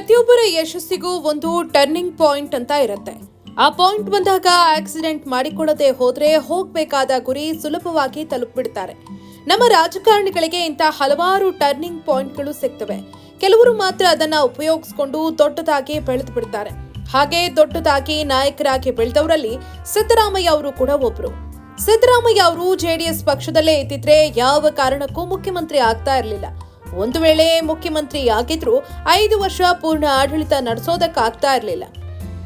ಪ್ರತಿಯೊಬ್ಬರ ಯಶಸ್ಸಿಗೂ ಒಂದು turning point ಅಂತ ಇರುತ್ತೆ. ಆ ಪಾಯಿಂಟ್ ಬಂದಾಗ ಆಕ್ಸಿಡೆಂಟ್ ಮಾಡಿಕೊಳ್ಳದೆ ಹೋದ್ರೆ ಹೋಗ್ಬೇಕಾದ ಗುರಿ ಸುಲಭವಾಗಿ ತಲುಪಿಬಿಡ್ತಾರೆ. ನಮ್ಮ ರಾಜಕಾರಣಿಗಳಿಗೆ ಇಂಥ ಹಲವಾರು ಟರ್ನಿಂಗ್ ಪಾಯಿಂಟ್ಗಳು ಸಿಗ್ತವೆ. ಕೆಲವರು ಮಾತ್ರ ಅದನ್ನ ಉಪಯೋಗಿಸ್ಕೊಂಡು ದೊಡ್ಡದಾಗಿ ಬೆಳೆದು ಬಿಡ್ತಾರೆ ಹಾಗೆ ದೊಡ್ಡದಾಗಿ ನಾಯಕರಾಗಿ ಬೆಳೆದವರಲ್ಲಿ ಸಿದ್ದರಾಮಯ್ಯ ಅವರು ಕೂಡ ಒಬ್ರು. ಸಿದ್ದರಾಮಯ್ಯ ಅವರು ಜೆಡಿಎಸ್ ಪಕ್ಷದಲ್ಲೇ ಇದ್ದಿದ್ರೆ ಯಾವ ಕಾರಣಕ್ಕೂ ಮುಖ್ಯಮಂತ್ರಿ ಆಗ್ತಾ ಇರಲಿಲ್ಲ. ಒಂದು ವೇಳೆ ಮುಖ್ಯಮಂತ್ರಿ ಆಗಿದ್ರು ಐದು ವರ್ಷ ಪೂರ್ಣ ಆಡಳಿತ ನಡೆಸೋದಕ್ಕಾಗ್ತಾ ಇರಲಿಲ್ಲ.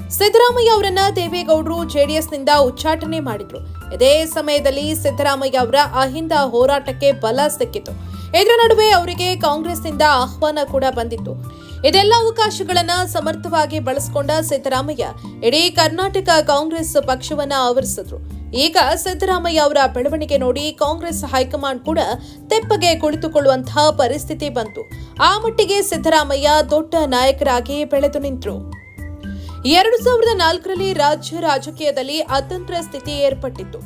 ಸಿದ್ದರಾಮಯ್ಯ ಅವರನ್ನ ದೇವೇಗೌಡರು ಜೆಡಿಎಸ್ನಿಂದ ಉಚ್ಚಾಟನೆ ಮಾಡಿದ್ರು. ಇದೇ ಸಮಯದಲ್ಲಿ ಸಿದ್ದರಾಮಯ್ಯ ಅವರ ಅಹಿಂದ ಹೋರಾಟಕ್ಕೆ ಬಲ ಸಿಕ್ಕಿತು. ಇದರ ನಡುವೆ ಅವರಿಗೆ ಕಾಂಗ್ರೆಸ್ನಿಂದ ಆಹ್ವಾನ ಕೂಡ ಬಂದಿತ್ತು. ಇದೆಲ್ಲ ಅವಕಾಶಗಳನ್ನ ಸಮರ್ಥವಾಗಿ ಬಳಸಿಕೊಂಡ ಸಿದ್ದರಾಮಯ್ಯ ಇಡೀ ಕರ್ನಾಟಕ ಕಾಂಗ್ರೆಸ್ ಪಕ್ಷವನ್ನ ಆವರಿಸಿದ್ರು. ಈಗ ಸಿದ್ದರಾಮಯ್ಯ ಅವರ ಬೆಳವಣಿಗೆ ನೋಡಿ ಕಾಂಗ್ರೆಸ್ ಹೈಕಮಾಂಡ್ ಕೂಡ ತೆಪ್ಪಗೆ ಕುಳಿತುಕೊಳ್ಳುವಂತಹ ಪರಿಸ್ಥಿತಿ ಬಂತು. ಆ ಮಟ್ಟಿಗೆ ಸಿದ್ದರಾಮಯ್ಯ ದೊಡ್ಡ ನಾಯಕರಾಗಿ ಬೆಳೆದು ನಿಂತರು. ಎರಡು ಸಾವಿರದ ನಾಲ್ಕರಲ್ಲಿ ರಾಜ್ಯ ರಾಜಕೀಯದಲ್ಲಿ ಅತಂತ್ರ ಸ್ಥಿತಿ ಏರ್ಪಟ್ಟಿತ್ತು.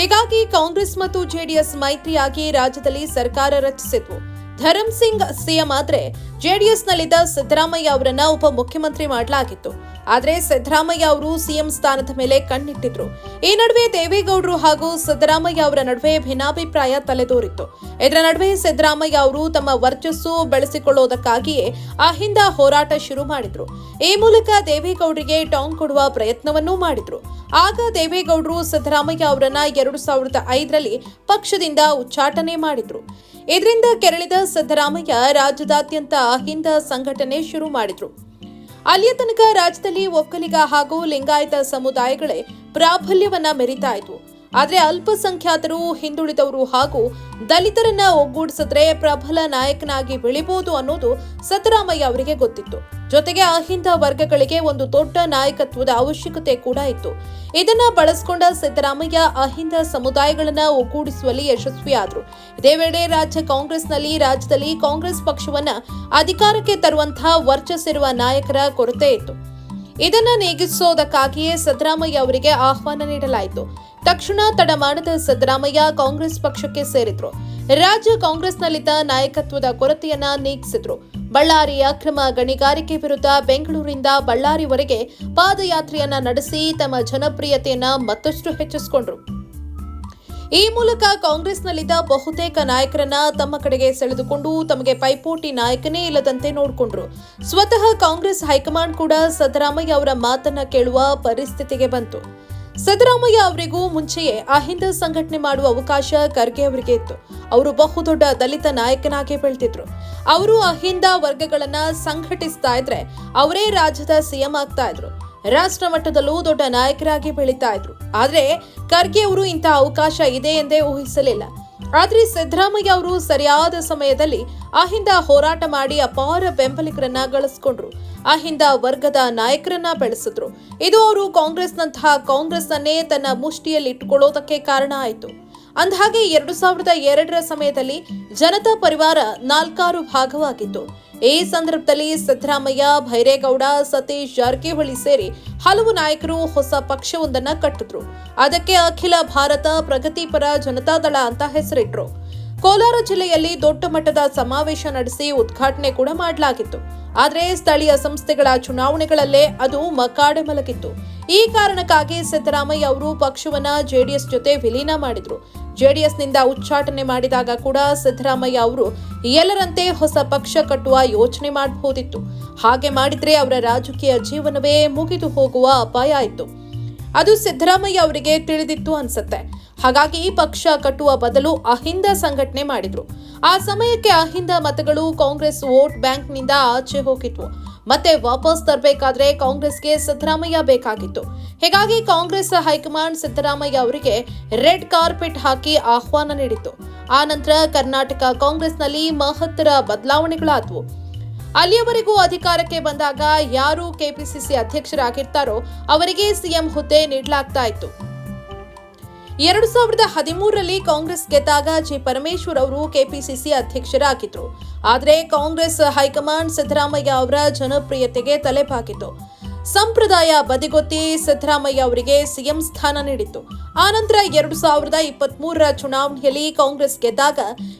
ಹೀಗಾಗಿ ಕಾಂಗ್ರೆಸ್ ಮತ್ತು ಜೆಡಿಎಸ್ ಮೈತ್ರಿಯಾಗಿ ರಾಜ್ಯದಲ್ಲಿ ಸರ್ಕಾರ ರಚಿಸಿದ್ವು. ಧರಮ್ ಸಿಂಗ್ ಸಿಎಂ ಆದ್ರೆ ಜೆಡಿಎಸ್ನಲ್ಲಿದ್ದ ಸಿದ್ದರಾಮಯ್ಯ ಅವರನ್ನ ಉಪಮುಖ್ಯಮಂತ್ರಿ ಮಾಡಲಾಗಿತ್ತು. ಆದ್ರೆ ಸಿದ್ದರಾಮಯ್ಯ ಅವರು ಸಿಎಂ ಸ್ಥಾನದ ಮೇಲೆ ಕಣ್ಣಿಟ್ಟಿದ್ರು. ಈ ನಡುವೆ ದೇವೇಗೌಡರು ಹಾಗೂ ಸಿದ್ದರಾಮಯ್ಯ ಅವರ ನಡುವೆ ಭಿನ್ನಾಭಿಪ್ರಾಯ ತಲೆದೋರಿತ್ತು. ಇದರ ನಡುವೆ ಸಿದ್ದರಾಮಯ್ಯ ಅವರು ತಮ್ಮ ವರ್ಚಸ್ಸು ಬೆಳೆಸಿಕೊಳ್ಳುವುದಕ್ಕಾಗಿಯೇ ಹಿಂದ ಹೋರಾಟ ಶುರು ಮಾಡಿದ್ರು. ಈ ಮೂಲಕ ದೇವೇಗೌಡರಿಗೆ ಟಾಂಗ್ ಕೊಡುವ ಪ್ರಯತ್ನವನ್ನೂ ಮಾಡಿದ್ರು. ಆಗ ದೇವೇಗೌಡರು ಸಿದ್ದರಾಮಯ್ಯ ಅವರನ್ನ ಎರಡು ಸಾವಿರದ ಐದರಲ್ಲಿ ಪಕ್ಷದಿಂದ ಉಚ್ಚಾಟನೆ ಮಾಡಿದ್ರು. ಇದರಿಂದ ಕೆರಳಿದ ಸಿದ್ದರಾಮಯ್ಯ ರಾಜ್ಯದಾದ್ಯಂತ ಅಹಿಂದ ಸಂಘಟನೆ ಶುರು ಮಾಡಿದ್ರು. ಅಲ್ಲಿಯ ತನಕ ರಾಜ್ಯದಲ್ಲಿ ಒಕ್ಕಲಿಗ ಹಾಗೂ ಲಿಂಗಾಯತ ಸಮುದಾಯಗಳೇ ಪ್ರಾಬಲ್ಯವನ್ನ ಮೆರಿತಾ ಇದ್ವು. ಆದರೆ ಅಲ್ಪಸಂಖ್ಯಾತರು, ಹಿಂದುಳಿದವರು ಹಾಗೂ ದಲಿತರನ್ನ ಒಗ್ಗೂಡಿಸಿದ್ರೆ ಪ್ರಬಲ ನಾಯಕನಾಗಿ ಬೆಳಿಬಹುದು ಅನ್ನೋದು ಸಿದ್ದರಾಮಯ್ಯ ಅವರಿಗೆ ಗೊತ್ತಿತ್ತು. ಜೊತೆಗೆ ಅಹಿಂದ ವರ್ಗಗಳಿಗೆ ಒಂದು ದೊಡ್ಡ ನಾಯಕತ್ವದ ಅವಶ್ಯಕತೆ ಕೂಡ ಇತ್ತು. ಇದನ್ನ ಬಳಸಿಕೊಂಡ ಸಿದ್ದರಾಮಯ್ಯ ಅಹಿಂದ ಸಮುದಾಯಗಳನ್ನ ಒಗ್ಗೂಡಿಸುವಲ್ಲಿ ಯಶಸ್ವಿಯಾದರು. ಇದೇ ವೇಳೆ ರಾಜ್ಯ ಕಾಂಗ್ರೆಸ್ನಲ್ಲಿ ರಾಜ್ಯದಲ್ಲಿ ಕಾಂಗ್ರೆಸ್ ಪಕ್ಷವನ್ನ ಅಧಿಕಾರಕ್ಕೆ ತರುವಂತಹ ವರ್ಚಸ್ಸಿರುವ ನಾಯಕರ ಕೊರತೆ ಇತ್ತು. ಇದನ್ನ ನೀಗಿಸೋದಕ್ಕಾಗಿಯೇ ಸಿದ್ದರಾಮಯ್ಯ ಅವರಿಗೆ ಆಹ್ವಾನ ನೀಡಲಾಯಿತು. ತಕ್ಷಣ ತಡ ಮಾಡದ ಸಿದ್ದರಾಮಯ್ಯ ಕಾಂಗ್ರೆಸ್ ಪಕ್ಷಕ್ಕೆ ಸೇರಿದ್ರು. ರಾಜ್ಯ ಕಾಂಗ್ರೆಸ್ನಲ್ಲಿದ್ದ ನಾಯಕತ್ವದ ಕೊರತೆಯನ್ನ ನೀಗಿಸಿದ್ರು. ಬಳ್ಳಾರಿ ಅಕ್ರಮ ಗಣಿಗಾರಿಕೆ ವಿರುದ್ಧ ಬೆಂಗಳೂರಿಂದ ಬಳ್ಳಾರಿವರೆಗೆ ಪಾದಯಾತ್ರೆಯನ್ನ ನಡೆಸಿ ತಮ್ಮ ಜನಪ್ರಿಯತೆಯನ್ನ ಮತ್ತಷ್ಟು ಹೆಚ್ಚಿಸಿಕೊಂಡ್ರು. ಈ ಮೂಲಕ ಕಾಂಗ್ರೆಸ್ನಲ್ಲಿದ್ದ ಬಹುತೇಕ ನಾಯಕರನ್ನ ತಮ್ಮ ಕಡೆಗೆ ಸೆಳೆದುಕೊಂಡು ತಮಗೆ ಪೈಪೋಟಿ ನಾಯಕನೇ ಇಲ್ಲದಂತೆ ನೋಡಿಕೊಂಡ್ರು. ಸ್ವತಃ ಕಾಂಗ್ರೆಸ್ ಹೈಕಮಾಂಡ್ ಕೂಡ ಸಿದ್ದರಾಮಯ್ಯ ಅವರ ಮಾತನ್ನ ಕೇಳುವ ಪರಿಸ್ಥಿತಿಗೆ ಬಂತು. ಸಿದ್ದರಾಮಯ್ಯ ಅವರಿಗೂ ಮುಂಚೆಯೇ ಅಹಿಂದ ಸಂಘಟನೆ ಮಾಡುವ ಅವಕಾಶ ಖರ್ಗೆ ಅವರಿಗೆ ಇತ್ತು. ಅವರು ಬಹುದೊಡ್ಡ ದಲಿತ ನಾಯಕನಾಗಿ ಬೆಳೆದಿದ್ರು. ಅವರು ಅಹಿಂದ ವರ್ಗಗಳನ್ನ ಸಂಘಟಿಸ್ತಾ ಇದ್ರೆ ಅವರೇ ರಾಜ್ಯದ ಸಿಎಂ ಆಗ್ತಾ ಇದ್ರು. ರಾಷ್ಟ್ರ ಮಟ್ಟದಲ್ಲೂ ದೊಡ್ಡ ನಾಯಕರಾಗಿ ಬೆಳೀತಾ ಇದ್ರು. ಆದ್ರೆ ಖರ್ಗೆ ಅವರು ಇಂಥ ಅವಕಾಶ ಇದೆ ಎಂದೇ ಊಹಿಸಲಿಲ್ಲ. ಆದ್ರೆ ಸಿದ್ದರಾಮಯ್ಯ ಅವರು ಸರಿಯಾದ ಸಮಯದಲ್ಲಿ ಅಹಿಂದ ಹೋರಾಟ ಮಾಡಿ ಅಪಾರ ಬೆಂಬಲಿಗರನ್ನ ಗಳಿಸ್ಕೊಂಡ್ರು. ಅಹಿಂದ ವರ್ಗದ ನಾಯಕರನ್ನ ಬೆಳೆಸಿದ್ರು. ಇದು ಅವರು ಕಾಂಗ್ರೆಸ್ನಂತಹ ಕಾಂಗ್ರೆಸ್ನನ್ನೇ ತನ್ನ ಮುಷ್ಟಿಯಲ್ಲಿ ಇಟ್ಟುಕೊಳ್ಳೋದಕ್ಕೆ ಕಾರಣ ಆಯಿತು. ಅಂದಹಾಗೆ ಎರಡು ಸಾವಿರದ ಎರಡರ ಸಮಯದಲ್ಲಿ ಜನತಾ ಪರಿವಾರ ನಾಲ್ಕಾರು ಭಾಗವಾಗಿತ್ತು. ಈ ಸಂದರ್ಭದಲ್ಲಿ ಸಿದ್ದರಾಮಯ್ಯ, ಭೈರೇಗೌಡ, ಸತೀಶ್ ಜಾರಕಿಹೊಳಿ ಸೇರಿ ಹಲವು ನಾಯಕರು ಹೊಸ ಪಕ್ಷವೊಂದನ್ನ ಕಟ್ಟಿದ್ರು. ಅದಕ್ಕೆ ಅಖಿಲ ಭಾರತ ಪ್ರಗತಿಪರ ಜನತಾದಳ ಅಂತ ಹೆಸರಿಟ್ರು. ಕೋಲಾರ ಜಿಲ್ಲೆಯಲ್ಲಿ ದೊಡ್ಡ ಮಟ್ಟದ ಸಮಾವೇಶ ನಡೆಸಿ ಉದ್ಘಾಟನೆ ಕೂಡ ಮಾಡಲಾಗಿತ್ತು. ಆದರೆ ಸ್ಥಳೀಯ ಸಂಸ್ಥೆಗಳ ಚುನಾವಣೆಗಳಲ್ಲೇ ಅದು ಮಕಾಡೆ ಮಲಗಿತ್ತು. ಈ ಕಾರಣಕ್ಕಾಗಿ ಸಿದ್ದರಾಮಯ್ಯ ಅವರು ಪಕ್ಷವನ್ನ ಜೆಡಿಎಸ್ ಜೊತೆ ವಿಲೀನ ಮಾಡಿದ್ರು. ಜೆಡಿಎಸ್ನಿಂದ ಉಚ್ಚಾಟನೆ ಮಾಡಿದಾಗ ಕೂಡ ಸಿದ್ದರಾಮಯ್ಯ ಅವರು ಎಲ್ಲರಂತೆ ಹೊಸ ಪಕ್ಷ ಕಟ್ಟುವ ಯೋಚನೆ ಮಾಡಬಹುದಿತ್ತು. ಹಾಗೆ ಮಾಡಿದ್ರೆ ಅವರ ರಾಜಕೀಯ ಜೀವನವೇ ಮುಗಿದು ಹೋಗುವ ಅಪಾಯ ಇತ್ತು ಅದು ಸಿದ್ದರಾಮಯ್ಯ ಅವರಿಗೆ ತಿಳಿದಿತ್ತು ಅನ್ಸುತ್ತೆ. ಹಾಗಾಗಿ ಈ ಪಕ್ಷ ಕಟ್ಟುವ ಬದಲು ಅಹಿಂದ ಸಂಘಟನೆ ಮಾಡಿದ್ರು. ಆ ಸಮಯಕ್ಕೆ ಅಹಿಂದ ಮತಗಳು ಕಾಂಗ್ರೆಸ್ ವೋಟ್ ಬ್ಯಾಂಕ್ನಿಂದ ಆಚೆ ಹೋಗಿದ್ವು. ಮತ್ತೆ ವಾಪಸ್ ತರಬೇಕಾದ್ರೆ ಕಾಂಗ್ರೆಸ್ಗೆ ಸಿದ್ದರಾಮಯ್ಯ ಬೇಕಾಗಿತ್ತು. ಹೀಗಾಗಿ ಕಾಂಗ್ರೆಸ್ ಹೈಕಮಾಂಡ್ ಸಿದ್ದರಾಮಯ್ಯ ಅವರಿಗೆ ರೆಡ್ ಕಾರ್ಪೆಟ್ ಹಾಕಿ ಆಹ್ವಾನ ನೀಡಿತ್ತು. ಆ ನಂತರ ಕರ್ನಾಟಕ ಕಾಂಗ್ರೆಸ್ನಲ್ಲಿ ಮಹತ್ತರ ಬದಲಾವಣೆಗಳಾದವು. ಅಲ್ಲಿಯವರೆಗೂ ಅಧಿಕಾರಕ್ಕೆ ಬಂದಾಗ ಯಾರು ಕೆಪಿಸಿಸಿ ಅಧ್ಯಕ್ಷರಾಗಿರ್ತಾರೋ ಅವರಿಗೆ ಸಿಎಂ ಹುದ್ದೆ ನೀಡಲಾಗ್ತಾ ಇತ್ತು. ಎರಡು ಸಾವಿರದ ಹದಿಮೂರರಲ್ಲಿ ಕಾಂಗ್ರೆಸ್ ಗೆದ್ದಾಗ ಜಿ. ಪರಮೇಶ್ವರ್ ಅವರು ಕೆಪಿಸಿಸಿ ಅಧ್ಯಕ್ಷರಾಗಿದ್ರು. ಆದರೆ ಕಾಂಗ್ರೆಸ್ ಹೈಕಮಾಂಡ್ ಸಿದ್ದರಾಮಯ್ಯ ಅವರ ಜನಪ್ರಿಯತೆಗೆ ತಲೆಬಾಗಿತ್ತು. ಸಂಪ್ರದಾಯ ಬದಿಗೊತ್ತಿ ಸಿದ್ದರಾಮಯ್ಯ ಅವರಿಗೆ ಸಿಎಂ ಸ್ಥಾನ ನೀಡಿತ್ತು. ಆನಂತರ ಎರಡು ಸಾವಿರದ ಇಪ್ಪತ್ತ್ ಮೂರರ ಚುನಾವಣೆಯಲ್ಲಿ ಕಾಂಗ್ರೆಸ್ ಗೆದ್ದಾಗ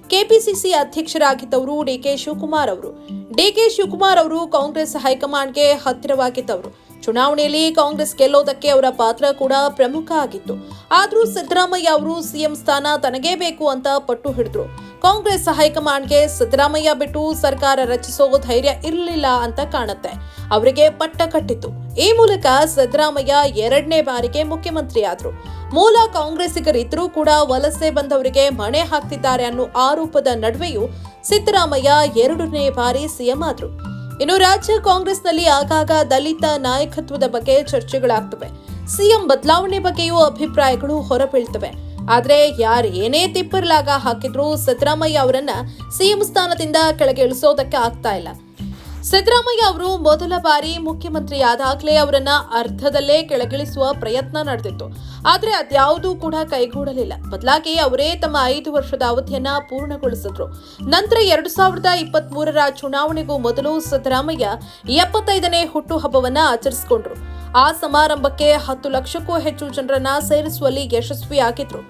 ಕೆಪಿಸಿಸಿ ಅಧ್ಯಕ್ಷರಾಗಿದ್ದವರು ಡಿಕೆ ಶಿವಕುಮಾರ್ ಅವರು. ಡಿಕೆ ಶಿವಕುಮಾರ್ ಅವರು ಕಾಂಗ್ರೆಸ್ ಹೈಕಮಾಂಡ್ಗೆ ಹತ್ತಿರವಾಗಿದ್ದವರು. ಚುನಾವಣೆಯಲ್ಲಿ ಕಾಂಗ್ರೆಸ್ ಗೆಲ್ಲೋದಕ್ಕೆ ಅವರ ಪಾತ್ರ ಕೂಡ ಪ್ರಮುಖ ಆಗಿತ್ತು. ಆದರೂ ಸಿದ್ದರಾಮಯ್ಯ ಅವರು ಸಿಎಂ ಸ್ಥಾನ ತನಗೇ ಬೇಕು ಅಂತ ಪಟ್ಟು ಹಿಡಿದ್ರು. ಕಾಂಗ್ರೆಸ್ ಹೈಕಮಾಂಡ್ಗೆ ಸಿದ್ದರಾಮಯ್ಯ ಬಿಟ್ಟು ಸರ್ಕಾರ ರಚಿಸೋ ಧೈರ್ಯ ಇರಲಿಲ್ಲ ಅಂತ ಕಾಣುತ್ತೆ. ಅವರಿಗೆ ಪಟ್ಟ ಕಟ್ಟಿತ್ತು. ಈ ಮೂಲಕ ಸಿದ್ದರಾಮಯ್ಯ ಎರಡನೇ ಬಾರಿಗೆ ಮುಖ್ಯಮಂತ್ರಿಯಾದರು. ಮೂಲ ಕಾಂಗ್ರೆಸ್ಸಿಗರಿದ್ರೂ ಕೂಡ ವಲಸೆ ಬಂದವರಿಗೆ ಮಣೆ ಹಾಕ್ತಿದ್ದಾರೆ ಅನ್ನೋ ಆರೋಪದ ನಡುವೆಯೂ ಸಿದ್ದರಾಮಯ್ಯ ಎರಡನೇ ಬಾರಿ ಸಿಎಂ ಆದ್ರು. ಇನ್ನು ರಾಜ್ಯ ಕಾಂಗ್ರೆಸ್ನಲ್ಲಿ ಆಗಾಗ ದಲಿತ ನಾಯಕತ್ವದ ಬಗ್ಗೆ ಚರ್ಚೆಗಳಾಗ್ತವೆ. ಸಿಎಂ ಬದಲಾವಣೆ ಬಗ್ಗೆಯೂ ಅಭಿಪ್ರಾಯಗಳು ಹೊರಬೀಳ್ತವೆ. ಆದರೆ ಯಾರು ಏನೇ ತಿಪ್ಪರ್ಲಾಗ ಹಾಕಿದ್ರೂ ಸಿದ್ದರಾಮಯ್ಯ ಅವರನ್ನ ಸಿಎಂ ಸ್ಥಾನದಿಂದ ಕೆಳಗೆ ಇಳಿಸೋದಕ್ಕೆ ಆಗ್ತಾ ಇಲ್ಲ. ಸಿದ್ದರಾಮಯ್ಯ ಅವರು ಮೊದಲ ಬಾರಿ ಮುಖ್ಯಮಂತ್ರಿ ಆದಾಗಲೇ ಅವರನ್ನ ಅರ್ಧದಲ್ಲೇ ಕೆಳಗಿಳಿಸುವ ಪ್ರಯತ್ನ ನಡೆದಿತ್ತು. ಆದರೆ ಅದ್ಯಾವುದೂ ಕೂಡ ಕೈಗೂಡಲಿಲ್ಲ. ಬದಲಾಗಿ ಅವರೇ ತಮ್ಮ ಐದು ವರ್ಷದ ಅವಧಿಯನ್ನ ಪೂರ್ಣಗೊಳಿಸಿದ್ರು. ನಂತರ ಎರಡು ಸಾವಿರದ ಇಪ್ಪತ್ತ್ ಮೂರರ ಚುನಾವಣೆಗೂ ಮೊದಲು ಸಿದ್ದರಾಮಯ್ಯ ಎಪ್ಪತ್ತೈದನೇ ಹುಟ್ಟುಹಬ್ಬವನ್ನ ಆಚರಿಸಿಕೊಂಡ್ರು. ಆ ಸಮಾರಂಭಕ್ಕೆ ಹತ್ತು ಲಕ್ಷಕ್ಕೂ ಹೆಚ್ಚು ಜನರನ್ನ ಸೇರಿಸುವಲ್ಲಿ ಯಶಸ್ವಿಯಾಗಿದ್ರು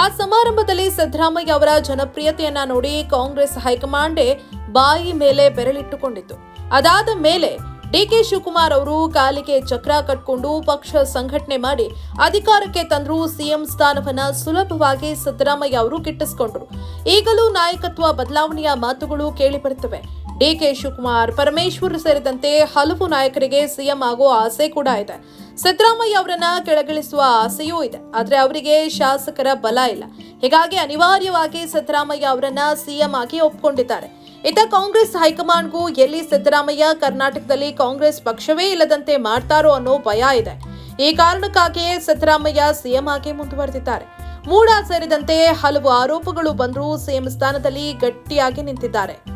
ಆ ಸಮಾರಂಭದಲ್ಲಿ ಸಿದ್ದರಾಮಯ್ಯ ಅವರ ಜನಪ್ರಿಯತೆಯನ್ನ ನೋಡಿ ಕಾಂಗ್ರೆಸ್ ಹೈಕಮಾಂಡೇ ಬಾಯಿ ಮೇಲೆ ಬೆರಳಿಟ್ಟುಕೊಂಡಿತ್ತು ಅದಾದ ಮೇಲೆ ಡಿಕೆ ಶಿವಕುಮಾರ್ ಅವರು ಕಾಲಿಗೆ ಚಕ್ರ ಕಟ್ಕೊಂಡು ಪಕ್ಷ ಸಂಘಟನೆ ಮಾಡಿ ಅಧಿಕಾರಕ್ಕೆ ತಂದ್ರು ಸಿಎಂ ಸ್ಥಾನವನ್ನ ಸುಲಭವಾಗಿ ಸಿದ್ದರಾಮಯ್ಯ ಅವರು ಗಿಟ್ಟಿಸಿಕೊಂಡರು ಈಗಲೂ ನಾಯಕತ್ವ ಬದಲಾವಣೆಯ ಮಾತುಗಳು ಕೇಳಿಬರುತ್ತವೆ. ಡಿಕೆ ಶಿವಕುಮಾರ್, ಪರಮೇಶ್ವರ್ ಸೇರಿದಂತೆ ಹಲವು ನಾಯಕರಿಗೆ ಸಿಎಂ ಆಗೋ ಆಸೆ ಕೂಡ ಇದೆ. ಸಿದ್ದರಾಮಯ್ಯ ಅವರನ್ನ ಕೆಳಗಿಳಿಸುವ ಆಸೆಯೂ ಇದೆ. ಆದರೆ ಅವರಿಗೆ ಶಾಸಕರ ಬಲ ಇಲ್ಲ. ಹೀಗಾಗಿ ಅನಿವಾರ್ಯವಾಗಿ ಸಿದ್ದರಾಮಯ್ಯ ಅವರನ್ನ ಸಿಎಂ ಆಗಿ ಒಪ್ಕೊಂಡಿದ್ದಾರೆ. ಇತ್ತ ಕಾಂಗ್ರೆಸ್ ಹೈಕಮಾಂಡ್ಗೂ ಎಲ್ಲಿ ಸಿದ್ದರಾಮಯ್ಯ ಕರ್ನಾಟಕದಲ್ಲಿ ಕಾಂಗ್ರೆಸ್ ಪಕ್ಷವೇ ಇಲ್ಲದಂತೆ ಮಾಡ್ತಾರೋ ಅನ್ನೋ ಭಯ ಇದೆ. ಈ ಕಾರಣಕ್ಕಾಗಿಯೇ ಸಿದ್ದರಾಮಯ್ಯ ಸಿಎಂ ಆಗಿ ಮುಂದುವರೆದಿದ್ದಾರೆ. ಮೂಡ ಸೇರಿದಂತೆ ಹಲವು ಆರೋಪಗಳು ಬಂದರೂ ಸಿಎಂ ಸ್ಥಾನದಲ್ಲಿ ಗಟ್ಟಿಯಾಗಿ ನಿಂತಿದ್ದಾರೆ.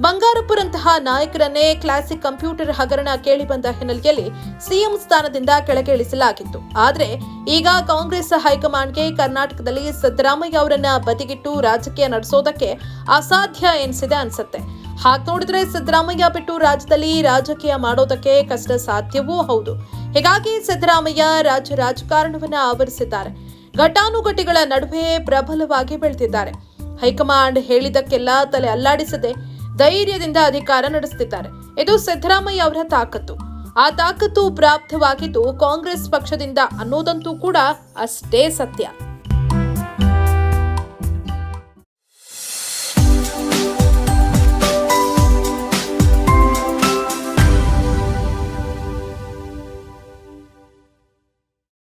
ಬಂಗಾರಪ್ಪರಂತಹ ನಾಯಕರನ್ನೇ ಕ್ಲಾಸಿಕ್ ಕಂಪ್ಯೂಟರ್ ಹಗರಣ ಕೇಳಿಬಂದ ಹಿನ್ನೆಲೆಯಲ್ಲಿ ಸಿಎಂ ಸ್ಥಾನದಿಂದ ಕೆಳಗೆ ಇಳಿಸಲಾಗಿತ್ತು. ಆದರೆ ಈಗ ಕಾಂಗ್ರೆಸ್ ಹೈಕಮಾಂಡ್ಗೆ ಕರ್ನಾಟಕದಲ್ಲಿ ಸಿದ್ದರಾಮಯ್ಯ ಅವರನ್ನ ಬದಿಗಿಟ್ಟು ರಾಜಕೀಯ ನಡೆಸೋದಕ್ಕೆ ಅಸಾಧ್ಯ ಎನಿಸಿದೆ ಅನ್ಸುತ್ತೆ. ಹಾಗೆ ನೋಡಿದ್ರೆ ಸಿದ್ದರಾಮಯ್ಯ ಬಿಟ್ಟು ರಾಜ್ಯದಲ್ಲಿ ರಾಜಕೀಯ ಮಾಡೋದಕ್ಕೆ ಕಷ್ಟ ಸಾಧ್ಯವೂ ಹೌದು. ಹೀಗಾಗಿ ಸಿದ್ದರಾಮಯ್ಯ ರಾಜ್ಯ ರಾಜಕಾರಣವನ್ನ ಆವರಿಸಿದ್ದಾರೆ. ಘಟಾನುಘಟಿಗಳ ನಡುವೆ ಪ್ರಬಲವಾಗಿ ಬೆಳೆದಿದ್ದಾರೆ. ಹೈಕಮಾಂಡ್ ಹೇಳಿದಕ್ಕೆಲ್ಲ ತಲೆ ಅಲ್ಲಾಡಿಸದೆ ಧೈರ್ಯದಿಂದ ಅಧಿಕಾರ ನಡೆಸುತ್ತಿದ್ದಾರೆ. ಇದು ಸಿದ್ದರಾಮಯ್ಯ ಅವರ ತಾಕತ್ತು. ಆ ತಾಕತ್ತು ಪ್ರಾಪ್ತವಾಗಿದ್ದು ಕಾಂಗ್ರೆಸ್ ಪಕ್ಷದಿಂದ ಅನ್ನೋದಂತೂ ಕೂಡ ಅಷ್ಟೇ ಸತ್ಯ.